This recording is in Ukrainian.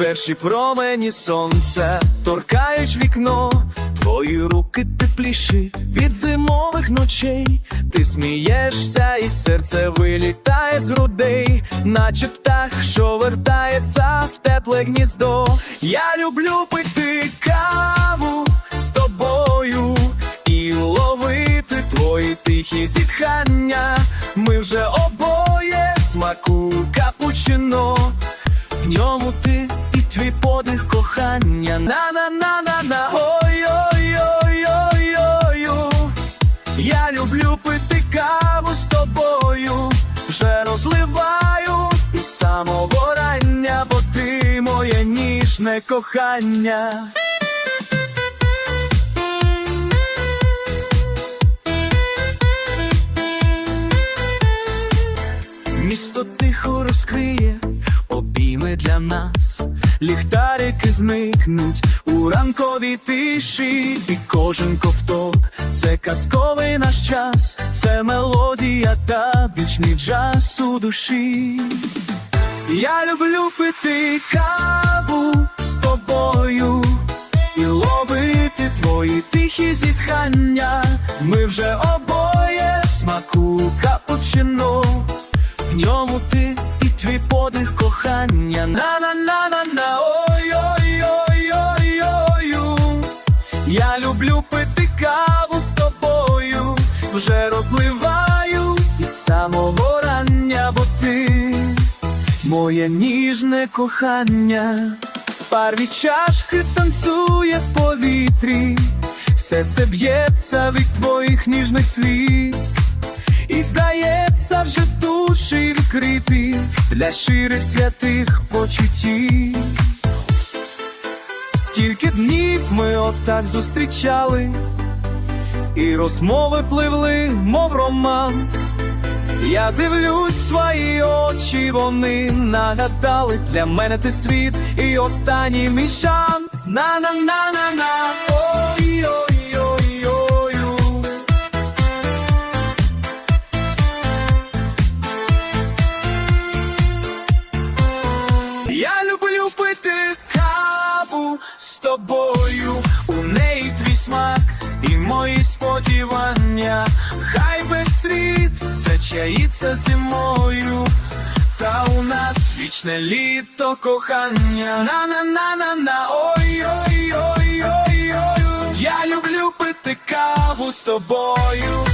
Перші промені сонця торкають вікно, твої руки тепліші від зимових ночей. Ти смієшся, і серце вилітає з грудей, наче птах, що вертається в тепле гніздо. Я люблю пити каву з тобою і ловити твої тихі зітхання. Ми вже обоє смаку капучино. В ньому ти твій подих кохання. на на на на на ой ой ой ой ой Я люблю пити каву з тобою, вже розливаю із самого рання, бо ти моє ніжне кохання. Місто тихо розкриє обійми для нас, ліхтарики зникнуть у ранковій тиші, і кожен ковток це казковий наш час, це мелодія та вічний джаз у душі. Я люблю пити каву з тобою і ловити твої тихі зітхання. Ми вже обоє в смаку капучино. В ньому ти і твій подих кохання. на на на на на ой ой ой ой ой Я люблю пити каву з тобою, вже розливаю із самого рання, бо ти моє ніжне кохання. Пар від чашки танцює в повітрі, серце б'ється від твоїх ніжних слів. І здається, вже душі відкриті для щирих святих почуттів. Скільки днів ми отак зустрічали, і розмови пливли, мов романс. Я дивлюсь твої очі, вони нагадали для мене ти світ і останній мій шанс. на на на на на ой з тобою, у неї твій смак і мої сподівання. Хай весь світ зачаїться зимою, та у нас вічне літо кохання. на на на на на ой ой ой ой ой Я люблю пити каву з тобою.